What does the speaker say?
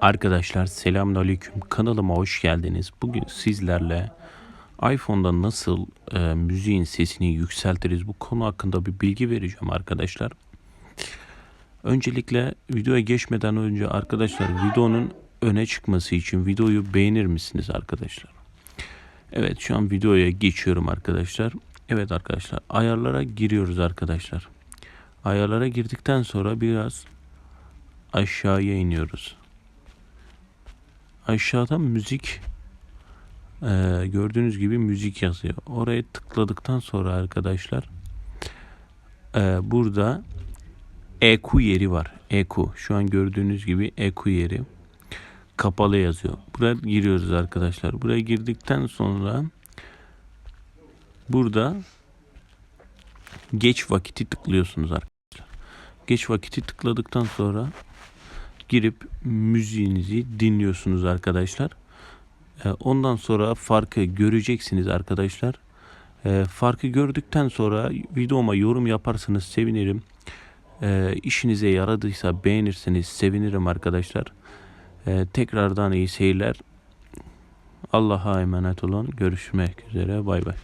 Arkadaşlar selamünaleyküm kanalıma hoş geldiniz. Bugün sizlerle iPhone'da nasıl e, müziğin sesini yükseltiriz bu konu hakkında bir bilgi vereceğim arkadaşlar. Öncelikle videoya geçmeden önce arkadaşlar videonun öne çıkması için videoyu beğenir misiniz arkadaşlar? Evet şu an videoya geçiyorum arkadaşlar. Evet arkadaşlar ayarlara giriyoruz arkadaşlar. Ayarlara girdikten sonra biraz aşağıya iniyoruz. Aşağıda müzik e, gördüğünüz gibi müzik yazıyor. Oraya tıkladıktan sonra arkadaşlar e, burada EQ yeri var. EQ. Şu an gördüğünüz gibi EQ yeri kapalı yazıyor. Buraya giriyoruz arkadaşlar. Buraya girdikten sonra burada geç vakiti tıklıyorsunuz arkadaşlar. Geç vakiti tıkladıktan sonra girip müziğinizi dinliyorsunuz arkadaşlar. Ee, Ondan sonra farkı göreceksiniz arkadaşlar. Ee, Farkı gördükten sonra videoma yorum yaparsanız sevinirim. Ee, İşinize yaradıysa beğenirseniz sevinirim arkadaşlar. Tekrardan iyi seyirler. Allah'a emanet olun. Görüşmek üzere. Bay bay.